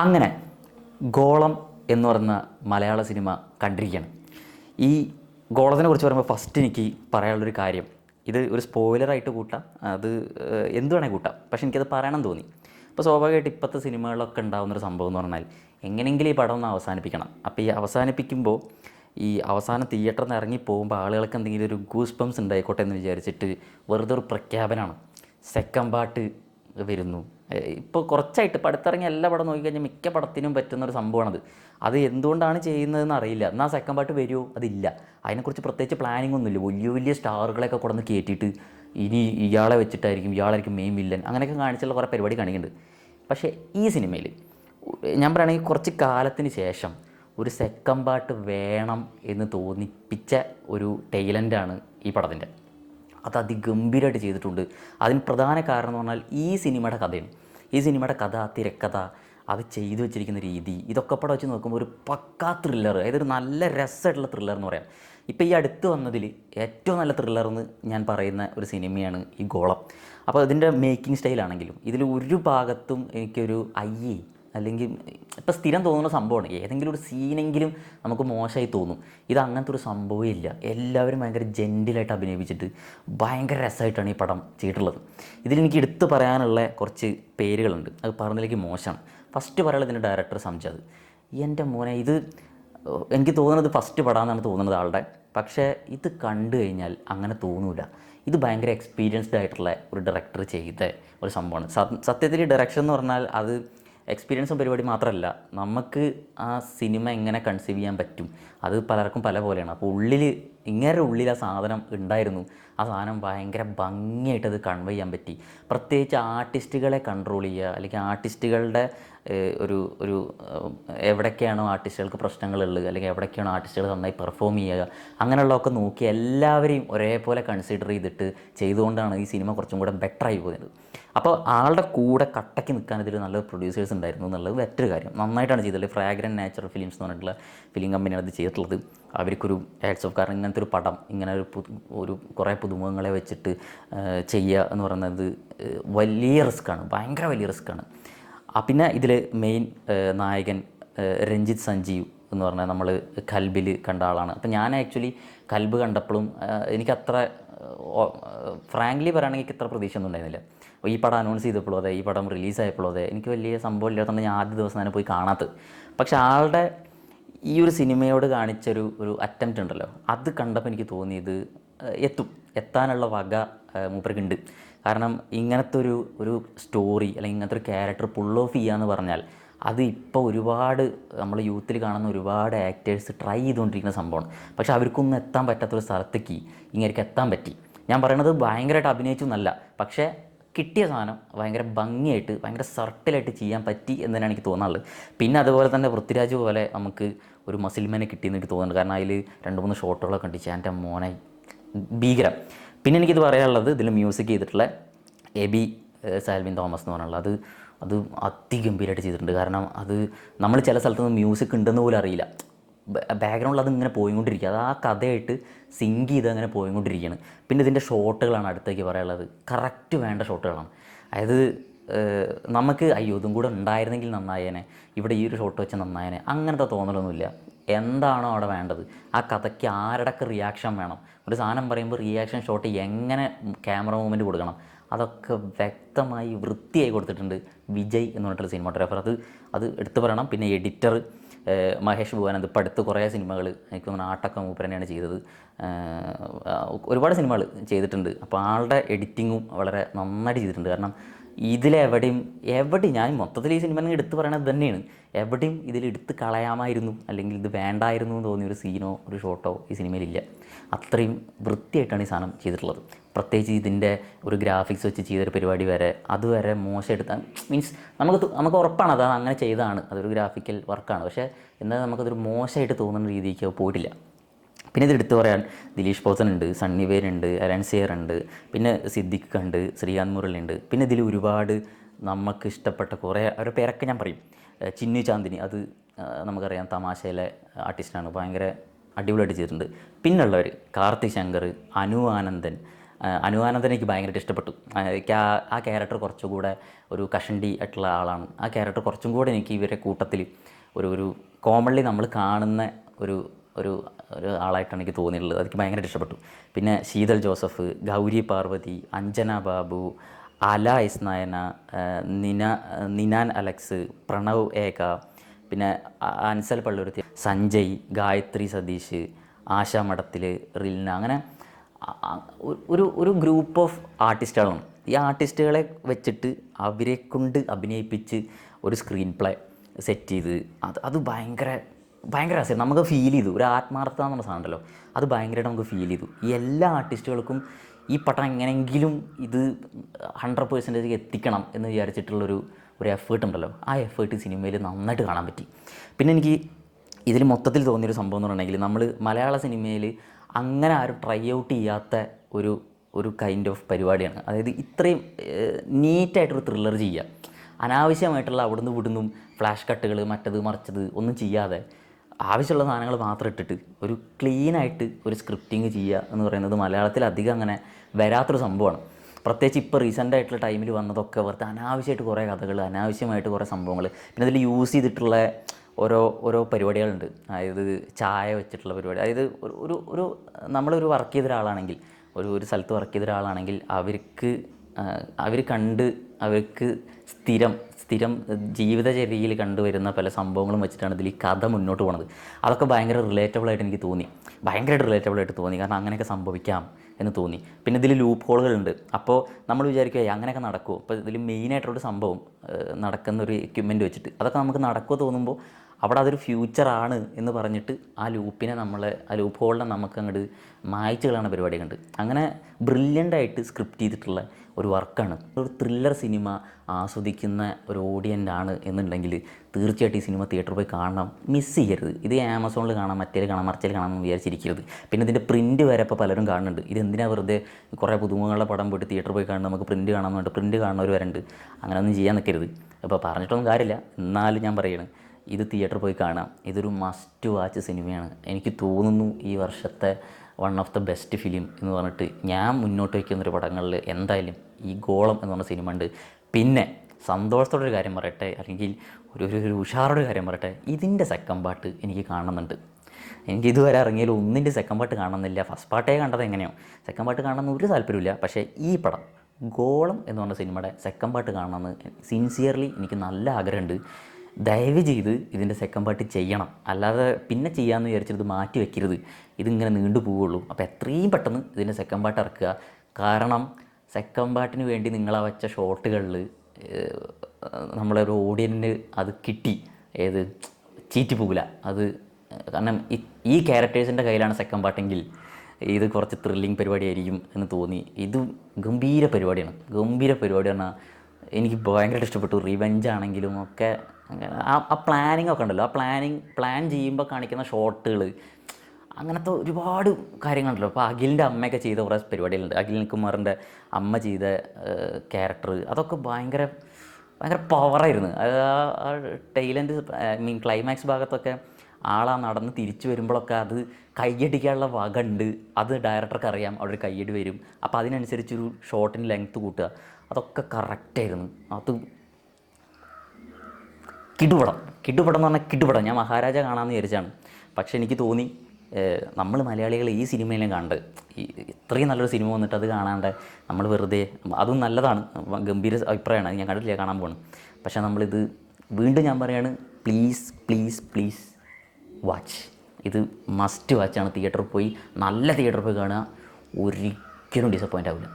അങ്ങനെ ഗോളം എന്ന് പറയുന്ന മലയാള സിനിമ കണ്ടിരിക്കുകയാണ് ഈ ഗോളത്തിനെ കുറിച്ച് പറയുമ്പോൾ ഫസ്റ്റ് എനിക്ക് പറയാനുള്ളൊരു കാര്യം ഇത് ഒരു സ്പോയിലറായിട്ട് കൂട്ടാം. അത് എന്ത് വേണേൽ കൂട്ടാം. പക്ഷെ എനിക്കത് പറയണം തോന്നി. അപ്പോൾ സ്വാഭാവികമായിട്ട് ഇപ്പോഴത്തെ സിനിമകളിലൊക്കെ ഉണ്ടാകുന്നൊരു സംഭവം എന്ന് പറഞ്ഞാൽ എങ്ങനെയെങ്കിലും ഈ പടം ഒന്ന് അവസാനിപ്പിക്കണം. അപ്പോൾ ഈ അവസാനിപ്പിക്കുമ്പോൾ ഈ അവസാനം തിയേറ്ററിൽ നിന്ന് ഇറങ്ങി പോകുമ്പോൾ ആളുകൾക്ക് എന്തെങ്കിലും ഒരു ഗൂസ് പംസ് ഉണ്ടായിക്കോട്ടെ എന്ന് വിചാരിച്ചിട്ട് വെറുതെ ഒരു പ്രഖ്യാപനമാണ്. സെക്കൻഡ് പാർട്ട് വരുന്നു. ഇപ്പോൾ കുറച്ചായിട്ട് ഇപ്പോൾ അടുത്തിറങ്ങിയ എല്ലാ പടം നോക്കിക്കഴിഞ്ഞാൽ മിക്ക പടത്തിനും പറ്റുന്ന ഒരു സംഭവമാണത്. അത് എന്തുകൊണ്ടാണ് ചെയ്യുന്നതെന്ന് അറിയില്ല. എന്നാൽ സെക്കൻഡ് പാർട്ട് വരുമോ അതില്ല. അതിനെക്കുറിച്ച് പ്രത്യേകിച്ച് പ്ലാനിംഗ് ഒന്നുമില്ല. വലിയ വലിയ സ്റ്റാറുകളൊക്കെ കൊടുന്ന് കയറ്റിയിട്ട് ഇനി ഇയാളെ വെച്ചിട്ടായിരിക്കും ഇയാളായിരിക്കും മെയിൻ വില്ലൻ അങ്ങനെയൊക്കെ കാണിച്ചുള്ള കുറേ പരിപാടി കാണിക്കുന്നുണ്ട്. പക്ഷേ ഈ സിനിമയിൽ ഞാൻ പറയുകയാണെങ്കിൽ കുറച്ച് കാലത്തിന് ശേഷം ഒരു സെക്കൻഡ് പാർട്ട് വേണം എന്ന് തോന്നിപ്പിച്ച ഒരു ടൈലന്റാണ് ഈ പടത്തിന്റെ. അത് അതിഗംഭീരമായിട്ട് ചെയ്തിട്ടുണ്ട്. അതിന് പ്രധാന കാരണം എന്ന് പറഞ്ഞാൽ ഈ സിനിമയുടെ കഥയാണ്. ഈ സിനിമയുടെ കഥ തിരക്കഥ അത് ചെയ്തു വെച്ചിരിക്കുന്ന രീതി ഇതൊക്കെ പടം വെച്ച് നോക്കുമ്പോൾ ഒരു പക്കാ ത്രില്ലർ അതായത് ഒരു നല്ല രസമായിട്ടുള്ള ത്രില്ലർ എന്ന് പറയാം. ഇപ്പോൾ ഈ അടുത്ത് വന്നതിൽ ഏറ്റവും നല്ല ത്രില്ലർ എന്ന് ഞാൻ പറയുന്ന ഒരു സിനിമയാണ് ഈ ഗോളം. അപ്പോൾ ഇതിന്റെ മേക്കിംഗ് സ്റ്റൈലാണെങ്കിലും ഇതിൽ ഒരു ഭാഗത്തും എനിക്കൊരു അയ്യേ അല്ലെങ്കിൽ ഇപ്പം സ്ഥിരം തോന്നുന്ന സംഭവമാണ്. ഏതെങ്കിലും ഒരു സീനെങ്കിലും നമുക്ക് മോശമായി തോന്നും. ഇത് അങ്ങനത്തെ ഒരു സംഭവമേ ഇല്ല. എല്ലാവരും ഭയങ്കര ജെന്റിലായിട്ട് അഭിനയിപ്പിച്ചിട്ട് ഭയങ്കര രസമായിട്ടാണ് ഈ പടം ചെയ്തിട്ടുള്ളത്. ഇതിലെനിക്ക് എടുത്തു പറയാനുള്ള കുറച്ച് പേരുകളുണ്ട്. അത് പറഞ്ഞതിലേക്ക് മോശമാണ്. ഫസ്റ്റ് പറയാനുള്ളത് ഇതിന്റെ ഡയറക്ടർ സംജാദ് എന്റെ മോനെ ഇത് എനിക്ക് തോന്നുന്നത് ഫസ്റ്റ് പടാന്നാണ് തോന്നുന്നത് ആളുടെ. പക്ഷേ ഇത് കണ്ടു കഴിഞ്ഞാൽ അങ്ങനെ തോന്നൂല. ഇത് ഭയങ്കര എക്സ്പീരിയൻസ്ഡ് ആയിട്ടുള്ള ഒരു ഡയറക്ടർ ചെയ്ത ഒരു സംഭവമാണ്. സത്യത്തിൽ ഡയറക്ഷൻ എന്ന് പറഞ്ഞാൽ അത് എക്സ്പീരിയൻസും പരിപാടി മാത്രമല്ല നമുക്ക് ആ സിനിമ എങ്ങനെ കൺസീവ് ചെയ്യാൻ പറ്റും? അത് പലർക്കും പല പോലെയാണ്. അപ്പോൾ ഉള്ളിൽ ഇങ്ങനെ ഉള്ളിൽ ആ സാധനം ഉണ്ടായിരുന്നു. ആ സാധനം ഭയങ്കര ഭംഗിയായിട്ട് അത് കൺവേ ചെയ്യാൻ പറ്റി. പ്രത്യേകിച്ച് ആർട്ടിസ്റ്റുകളെ കൺട്രോൾ ചെയ്യുക അല്ലെങ്കിൽ ആർട്ടിസ്റ്റുകളുടെ ഒരു ഒരു എവിടേക്കാണോ ആർട്ടിസ്റ്റുകൾക്ക് പ്രശ്നങ്ങളുള്ളത് അല്ലെങ്കിൽ എവിടേക്കാണോ ആർട്ടിസ്റ്റുകൾ നന്നായി പെർഫോം ചെയ്യുക അങ്ങനെയുള്ളതൊക്കെ നോക്കി എല്ലാവരെയും ഒരേപോലെ കൺസിഡർ ചെയ്തിട്ട് ചെയ്തുകൊണ്ടാണ് ഈ സിനിമ കുറച്ചും കൂടെ ബെറ്ററായി പോയത്. അപ്പോൾ ആളുടെ കൂടെ കട്ടയ്ക്ക് നിൽക്കാൻ ഇതിൽ നല്ല പ്രൊഡ്യൂസേഴ്സ് ഉണ്ടായിരുന്നു എന്നുള്ളത് മറ്റൊരു കാര്യം. നന്നായിട്ടാണ് ചെയ്തത്. ഫ്രാഗ്രൻ നാച്ചുറൽ ഫിലിംസ് എന്ന് പറഞ്ഞിട്ടുള്ള ഫിലിം കമ്പനിയാണ് ഇത് ചെയ്തിട്ടുള്ളത്. അവർക്കൊരു ആഡ്സ് ഓഫ് കാരണം ഇങ്ങനത്തെ ഒരു പടം ഇങ്ങനെ ഒരു ഒരു കുറേ പുതുമുഖങ്ങളെ വെച്ചിട്ട് ചെയ്യുക എന്ന് പറയുന്നത് വലിയ റിസ്ക്കാണ് ഭയങ്കര വലിയ റിസ്ക്കാണ് പിന്നെ ഇതിൽ മെയിൻ നായകൻ രഞ്ജിത്ത് സഞ്ജീവ് എന്ന് പറഞ്ഞാൽ നമ്മൾ കൽബിൽ കണ്ട ആളാണ്. അപ്പം ഞാൻ ആക്ച്വലി കൽബ് കണ്ടപ്പോഴും എനിക്കത്ര ഫ്രാങ്ക്ലി പറയുകയാണെങ്കിൽ എനിക്ക് ഇത്ര പ്രതീക്ഷ ഒന്നും ഉണ്ടായിരുന്നില്ല. ഈ പടം അനൗൺസ് ചെയ്തപ്പോഴും അതെ ഈ പടം റിലീസായപ്പോഴും അതെ എനിക്ക് വലിയ സംഭവം ഇല്ലാത്തതുകൊണ്ട് ഞാൻ ആദ്യ ദിവസം തന്നെ പോയി കാണാത്തത്. പക്ഷേ ആളുടെ ഈ ഒരു സിനിമയോട് കാണിച്ചൊരു ഒരു അറ്റംപ്റ്റ് ഉണ്ടല്ലോ. അത് കണ്ടപ്പോൾ എനിക്ക് തോന്നിയത് എത്തും. എത്താനുള്ള വക മൂപ്പർക്കുണ്ട്. കാരണം ഇങ്ങനത്തെ ഒരു ഒരു സ്റ്റോറി അല്ലെങ്കിൽ ഇങ്ങനത്തെ ഒരു ക്യാരക്ടർ പുൾ ഓഫ് ചെയ്യാന്ന് പറഞ്ഞാൽ അത് ഇപ്പോൾ ഒരുപാട് നമ്മൾ യൂത്തിൽ കാണുന്ന ഒരുപാട് ആക്ടേഴ്സ് ട്രൈ ചെയ്തുകൊണ്ടിരിക്കുന്ന സംഭവമാണ്. പക്ഷേ അവർക്കൊന്നും എത്താൻ പറ്റാത്തൊരു സ്ഥലത്തേക്ക് ഇങ്ങനെയൊക്കെ എത്താൻ പറ്റി. ഞാൻ പറയണത് ഭയങ്കരമായിട്ട് അഭിനയിച്ചു എന്നല്ല. പക്ഷേ കിട്ടിയ സാധനം ഭയങ്കര ഭംഗിയായിട്ട് ഭയങ്കര സർട്ടിലായിട്ട് ചെയ്യാൻ പറ്റി എന്ന് തന്നെയാണ് എനിക്ക് തോന്നാറുള്ളത്. പിന്നെ അതുപോലെ തന്നെ പൃഥ്വിരാജ് പോലെ നമുക്ക് ഒരു മസിൽമാനെ കിട്ടിയെന്ന് എനിക്ക് തോന്നുന്നുണ്ട്. കാരണം അതിൽ രണ്ട് മൂന്ന് ഷോട്ടുകളൊക്കെ ഉണ്ട്. എന്റെ മോനെ ഭീകരം. പിന്നെ എനിക്കിത് പറയാനുള്ളത് ഇതിൽ മ്യൂസിക് ചെയ്തിട്ടുള്ള എ ബി സാൽവിൻ തോമസ് എന്ന് പറഞ്ഞുള്ളത് അത് അത് അതിഗംഭീരമായിട്ട് ചെയ്തിട്ടുണ്ട്. കാരണം അത് നമ്മൾ ചില സ്ഥലത്തൊന്നും മ്യൂസിക് ഉണ്ടെന്ന് പോലും അറിയില്ല. ബാക്ക്ഗ്രൗണ്ടിൽ അത് ഇങ്ങനെ പോയിക്കൊണ്ടിരിക്കുക അത് ആ കഥയായിട്ട് സിങ്ക് ചെയ്ത് അങ്ങനെ പോയിക്കൊണ്ടിരിക്കുകയാണ്. പിന്നെ ഇതിന്റെ ഷോട്ടുകളാണ് അടുത്തേക്ക് പറയാനുള്ളത്. കറക്റ്റ് വേണ്ട ഷോട്ടുകളാണ് അതായത് നമുക്ക് അയ്യോ ഇതും കൂടെ ഉണ്ടായിരുന്നെങ്കിൽ നന്നായേനെ. ഇവിടെ ഈ ഒരു ഷോട്ട് വെച്ച് നന്നായേനെ. അങ്ങനത്തെ തോന്നലൊന്നുമില്ല. എന്താണോ അവിടെ വേണ്ടത്? ആ കഥയ്ക്ക് ആരുടെയൊക്കെ റിയാക്ഷൻ വേണം? ഒരു സാധനം പറയുമ്പോൾ റിയാക്ഷൻ ഷോട്ട് എങ്ങനെ ക്യാമറ മൂവ്മെന്റ് കൊടുക്കണം? അതൊക്കെ വ്യക്തമായി വൃത്തിയായി കൊടുത്തിട്ടുണ്ട് വിജയ് എന്ന് പറഞ്ഞിട്ടുള്ള സിനിമാട്ടോഗ്രാഫർ അത് അത് എടുത്തു പറയണം. പിന്നെ എഡിറ്റർ മഹേഷ് ഭുവനന്ത് അത് പടുത്ത് കുറേ സിനിമകൾ എനിക്ക് തോന്നുന്നു ആട്ടൊക്കെ മൂപ്പരനെയാണ് ചെയ്തത്. ഒരുപാട് സിനിമകൾ ചെയ്തിട്ടുണ്ട്. അപ്പോൾ ആളുടെ എഡിറ്റിങ്ങും വളരെ നന്നായിട്ട് ചെയ്തിട്ടുണ്ട്. കാരണം ഇതിലെവിടെയും എവിടെയും ഞാൻ മൊത്തത്തിൽ ഈ സിനിമ എടുത്തു പറയണത് തന്നെയാണ്. എവിടെയും ഇതിൽ എടുത്ത് കളയാമായിരുന്നു അല്ലെങ്കിൽ ഇത് വേണ്ടായിരുന്നു എന്ന് തോന്നിയ ഒരു സീനോ ഒരു ഷോട്ടോ ഈ സിനിമയിലില്ല അത്രയും വൃത്തിയായിട്ടാണ് ഈ സാധനം ചെയ്തിട്ടുള്ളത്. പ്രത്യേകിച്ച് ഇതിന്റെ ഒരു ഗ്രാഫിക്സ് വെച്ച് ചെയ്തൊരു പരിപാടി വരെ അതുവരെ മോശമെടുത്താൽ മീൻസ് നമുക്ക് നമുക്ക് ഉറപ്പാണ് അത് അങ്ങനെ ചെയ്തതാണ്. അതൊരു ഗ്രാഫിക്കൽ വർക്കാണ് പക്ഷേ എന്നാൽ നമുക്കതൊരു മോശമായിട്ട് തോന്നുന്ന രീതിക്ക് പോയിട്ടില്ല. പിന്നെ ഇത് എടുത്തു പറയാൻ ദിലീഷ് പോസൻ ഉണ്ട് സണ്ണി വേരുണ്ട് അലൻസിയർ ഉണ്ട് പിന്നെ സിദ്ദിഖ് ഉണ്ട് ശ്രീകാന്ത് മുരളി ഉണ്ട്. പിന്നെ ഇതിൽ ഒരുപാട് നമുക്ക് ഇഷ്ടപ്പെട്ട കുറേ അവരുടെ പേരൊക്കെ ഞാൻ പറയും. ചിന്നു ചാന്ദിനി അത് നമുക്കറിയാം തമാശയിലെ ആർട്ടിസ്റ്റാണ് ഭയങ്കര അടിപൊളിയായിട്ട് ചെയ്തിട്ടുണ്ട്. പിന്നുള്ളവർ കാർത്തി ശങ്കർ അനു ആനന്ദൻ. അനു ആനന്ദൻ എനിക്ക് ഭയങ്കരമായിട്ട് ഇഷ്ടപ്പെട്ടു. ആ, ആ ക്യാരക്ടർ കുറച്ചുകൂടെ ഒരു കഷണ്ടി ആയിട്ടുള്ള ആളാണ്. ആ ക്യാരക്ടർ കുറച്ചും കൂടെ എനിക്ക് ഇവരെ കൂട്ടത്തിൽ ഒരു ഒരു കോമൺലി നമ്മൾ കാണുന്ന ഒരു ഒരു ഒരു ആളായിട്ടാണ് എനിക്ക് തോന്നിയിട്ടുള്ളത്. അതെനിക്ക് ഭയങ്കരമായിട്ട് ഇഷ്ടപ്പെട്ടു. പിന്നെ ശീതൽ ജോസഫ് ഗൗരി പാർവതി അഞ്ജന ബാബു അല എസ് നായന നിന നിനാൻ അലക്സ് പ്രണവ് ഏക പിന്നെ അൻസൽ പള്ളുരുത്തി സഞ്ജയ് ഗായത്രി സതീഷ് ആശ മഠത്തിൽ റിൽന അങ്ങനെ ഒരു ഒരു ഗ്രൂപ്പ് ഓഫ് ആർട്ടിസ്റ്റുകളാണ്. ഈ ആർട്ടിസ്റ്റുകളെ വെച്ചിട്ട് അവരെ കൊണ്ട് അഭിനയിപ്പിച്ച് ഒരു സ്ക്രീൻ പ്ലേ സെറ്റ് ചെയ്ത് അത് അത് ഭയങ്കര ഭയങ്കര രസം നമുക്ക് ഫീൽ ചെയ്തു. ഒരു ആത്മാർത്ഥത എന്നുള്ള സാധനമല്ലോ അത് ഭയങ്കരമായിട്ട് നമുക്ക് ഫീൽ ചെയ്തു. ഈ എല്ലാ ആർട്ടിസ്റ്റുകൾക്കും ഈ പടം എങ്ങനെയെങ്കിലും ഇത് ഹൺഡ്രഡ് പേഴ്സന്റേജ് എത്തിക്കണം എന്ന് വിചാരിച്ചിട്ടുള്ളൊരു ഒരു എഫേർട്ട് ഉണ്ടല്ലോ. ആ എഫേർട്ട് സിനിമയിൽ നന്നായിട്ട് കാണാൻ പറ്റി. പിന്നെ എനിക്ക് ഇതിൽ മൊത്തത്തിൽ തോന്നിയൊരു സംഭവം എന്ന് പറഞ്ഞിട്ടുണ്ടെങ്കിൽ നമ്മൾ മലയാള സിനിമയിൽ അങ്ങനെ ആരും ട്രൈ ഔട്ട് ചെയ്യാത്ത ഒരു ഒരു കൈൻഡ് ഓഫ് പരിപാടിയാണ്. അതായത് ഇത്രയും നീറ്റായിട്ടൊരു ത്രില്ലർ ചെയ്യുക. അനാവശ്യമായിട്ടുള്ള അവിടുന്ന് ഇവിടുന്നും ഫ്ലാഷ് കട്ടുകൾ മറ്റത് മറിച്ചത് ഒന്നും ചെയ്യാതെ ആവശ്യമുള്ള സാധനങ്ങൾ മാത്രം ഇട്ടിട്ട് ഒരു ക്ലീനായിട്ട് ഒരു സ്ക്രിപ്റ്റിങ് ചെയ്യുക എന്ന് പറയുന്നത് മലയാളത്തിൽ അധികം അങ്ങനെ വരാത്തൊരു സംഭവമാണ്. പ്രത്യേകിച്ച് ഇപ്പോൾ റീസെന്റ് ആയിട്ടുള്ള ടൈമിൽ വന്നതൊക്കെ വെറുതെ അനാവശ്യമായിട്ട് കുറേ കഥകൾ അനാവശ്യമായിട്ട് കുറേ സംഭവങ്ങൾ. പിന്നെ അതിൽ യൂസ് ചെയ്തിട്ടുള്ള ഓരോ ഓരോ പരിപാടികളുണ്ട്. അതായത് ചായ വെച്ചിട്ടുള്ള പരിപാടി. അതായത് ഒരു ഒരു ഒരു നമ്മളൊരു വർക്ക് ചെയ്ത ഒരാളാണെങ്കിൽ ഒരു ഒരു സ്ഥലത്ത് വർക്ക് ചെയ്ത ഒരാളാണെങ്കിൽ അവർക്ക് അവർ കണ്ട് അവർക്ക് സ്ഥിരം സ്ഥിരം ജീവിതചര്യയിൽ കണ്ടുവരുന്ന പല സംഭവങ്ങളും വെച്ചിട്ടാണ് ഇതിൽ ഈ കഥ മുന്നോട്ട് പോണത്. അതൊക്കെ ഭയങ്കര റിലേറ്റബിൾ ആയിട്ട് എനിക്ക് തോന്നി. ഭയങ്കരമായിട്ട് റിലേറ്റബിൾ ആയിട്ട് തോന്നി. കാരണം അങ്ങനെയൊക്കെ സംഭവിക്കാം എന്ന് തോന്നി. പിന്നെ ഇതിൽ ലൂപ്പ് ഹോളുകളുണ്ട് അപ്പോൾ നമ്മൾ വിചാരിക്കുക "ഏയ് അങ്ങനെയൊക്കെ നടക്കുമോ അപ്പോൾ ഇതിൽ മെയിനായിട്ടുള്ളൊരു സംഭവം നടക്കുന്ന ഒരു എക്യുപ്മെന്റ് വെച്ചിട്ട്. അതൊക്കെ നമുക്ക് നടക്കുമോ തോന്നുമ്പോൾ അവിടെ അതൊരു ഫ്യൂച്ചറാണ് എന്ന് പറഞ്ഞിട്ട് ആ ലൂപ്പിനെ നമ്മൾ ആ ലൂപ്പ് ഹോളിനെ നമുക്ക് അങ്ങോട്ട് മായ്ച്ചു കളയുന്ന പരിപാടി കണ്ട്. അങ്ങനെ ബ്രില്യന്റായിട്ട് സ്ക്രിപ്റ്റ് ചെയ്തിട്ടുള്ള ഒരു വർക്കാണ്. ഒരു ത്രില്ലർ സിനിമ ആസ്വദിക്കുന്ന ഒരു ഓഡിയന്റ് ആണ് എന്നുണ്ടെങ്കിൽ തീർച്ചയായിട്ടും ഈ സിനിമ തിയേറ്ററിൽ പോയി കാണണം. മിസ് ചെയ്യരുത്. ഇത് ആമസോണിൽ കാണാം മറ്റേ കാണാം മറിച്ചേൽ കാണാം എന്ന് വിചാരിച്ചിരിക്കരുത്. പിന്നെ ഇതിന്റെ പ്രിന്റ് വരെ ഇപ്പോൾ പലരും കാണുന്നുണ്ട്. ഇത് എന്തിനാ വെറുതെ കുറേ പുതുമുഖങ്ങളുടെ പടം പോയിട്ട് തിയേറ്ററിൽ പോയി കാണുന്നത്? നമുക്ക് പ്രിന്റ് കാണാൻ വേണ്ടി പ്രിന്റ് കാണുന്നവർ വരണ്ട്. അങ്ങനെയൊന്നും ചെയ്യാൻ നിൽക്കരുത് അപ്പോൾ പറഞ്ഞിട്ടൊന്നും കാര്യമില്ല. എന്നാലും ഞാൻ പറയുകയാണ് ഇത് തിയേറ്ററിൽ പോയി കാണാം. ഇതൊരു മസ്റ്റ് വാച്ച് സിനിമയാണ് എനിക്ക് തോന്നുന്നു ഈ വർഷത്തെ one of the best film എന്ന് പറഞ്ഞിട്ട് ഞാൻ മുന്നോട്ട് വയ്ക്കുന്നൊരു പടങ്ങളിൽ എന്തായാലും ഈ ഗോളം എന്ന് പറഞ്ഞ സിനിമ ഉണ്ട്. പിന്നെ സന്തോഷത്തോടെ ഒരു കാര്യം പറയട്ടെ അല്ലെങ്കിൽ ഒരു ഒരു ഉഷാറോടെ കാര്യം പറയട്ടെ ഇതിന്റെ സെക്കൻഡ് പാട്ട് എനിക്ക് കാണുന്നുണ്ട്. എനിക്ക് ഇതുവരെ ഇറങ്ങിയാലും ഒന്നിന്റെ സെക്കൻഡ് പാട്ട് കാണുന്നില്ല. ഫസ്റ്റ് പാട്ടേ കണ്ടത് എങ്ങനെയോ? സെക്കൻഡ് പാട്ട് കാണണമെന്ന് ഒരു താല്പര്യമില്ല പക്ഷേ ഈ പടം ഗോളം എന്ന് പറഞ്ഞ സിനിമയുടെ സെക്കൻഡ് പാട്ട് കാണണമെന്ന് സിൻസിയർലി എനിക്ക് നല്ല ആഗ്രഹമുണ്ട്. ദയവ് ചെയ്ത് ഇതിന്റെ സെക്കൻഡ് പാർട്ട് ചെയ്യണം. അല്ലാതെ പിന്നെ ചെയ്യാമെന്ന് വിചാരിച്ചിട്ട് മാറ്റി വെക്കരുത്. ഇതിങ്ങനെ നീണ്ടു പോവുള്ളൂ. അപ്പോൾ എത്രയും പെട്ടെന്ന് ഇതിന്റെ സെക്കൻഡ് പാർട്ട് ഇറക്കുക. കാരണം സെക്കൻഡ് പാർട്ടിന് വേണ്ടി നിങ്ങളെ വെച്ച ഷോട്ടുകളിൽ നമ്മളെ ഒരു ഓഡിയൻസിന് അത് കിട്ടി. ഏത്? ചീറ്റ് പോകില്ല അത് കാരണം ഈ- ക്യാരക്ടേഴ്സിന്റെ കയ്യിലാണ് സെക്കൻഡ് പാർട്ടെങ്കിൽ ഇത് കുറച്ച് ത്രില്ലിങ് പരിപാടിയായിരിക്കും എന്ന് തോന്നി. ഇത് ഗംഭീര പരിപാടിയാണ്. ഗംഭീര പരിപാടി പറഞ്ഞാൽ എനിക്ക് ഭയങ്കരമായിട്ട് ഇഷ്ടപ്പെട്ടു. റിവെഞ്ച് ആണെങ്കിലും ഒക്കെ അങ്ങനെ ആ ആ പ്ലാനിങ് ഒക്കെ ഉണ്ടല്ലോ. ആ പ്ലാനിങ് പ്ലാൻ ചെയ്യുമ്പോൾ കാണിക്കുന്ന ഷോട്ടുകൾ അങ്ങനത്തെ ഒരുപാട് കാര്യങ്ങളുണ്ടല്ലോ. അപ്പോൾ അഖിലിന്റെ അമ്മയൊക്കെ ചെയ്ത കുറേ പരിപാടികളുണ്ട്. അഖിൽ കുമാറിന്റെ അമ്മ ചെയ്ത ക്യാരക്ടർ അതൊക്കെ ഭയങ്കര ഭയങ്കര പവറായിരുന്നു അത് ആ- ടൈലന്റ് മീൻ ക്ലൈമാക്സ് ഭാഗത്തൊക്കെ ആളാ നടന്ന് തിരിച്ചു വരുമ്പോഴൊക്കെ അത് കയ്യടിക്കാനുള്ള വക ഉണ്ട്. അത് ഡയറക്ടർക്ക് അറിയാം. അവിടെ ഒരു കയ്യടി വരും. അപ്പോൾ അതിനനുസരിച്ചൊരു ഷോട്ടിന് ലെങ്ത്ത് കൂട്ടുക. അതൊക്കെ കറക്റ്റായിരുന്നു അത് കിടുപടം. കിടുപടം എന്ന് പറഞ്ഞാൽ കിടുപടം. ഞാൻ മഹാരാജ കാണാമെന്ന് വിചാരിച്ചാണ്. പക്ഷേ എനിക്ക് തോന്നി നമ്മൾ മലയാളികൾ ഈ സിനിമയിലും കണ്ടത് ഈ ഇത്രയും നല്ലൊരു സിനിമ വന്നിട്ട് അത് കാണാണ്ട് നമ്മൾ വെറുതെ അതും നല്ലതാണ്. ഗംഭീര അഭിപ്രായമാണ്. ഞാൻ കണ്ടിട്ടില്ല കാണാൻ പോകണം പക്ഷേ നമ്മളിത് വീണ്ടും ഞാൻ പറയാണ് പ്ലീസ് പ്ലീസ് പ്ലീസ് വാച്ച് ഇത് മസ്റ്റ് വാച്ചാണ് തിയേറ്ററിൽ പോയി നല്ല തിയേറ്ററിൽ പോയി കാണുക. ഒരിക്കലും ഡിസപ്പോയിന്റ് ആവില്ല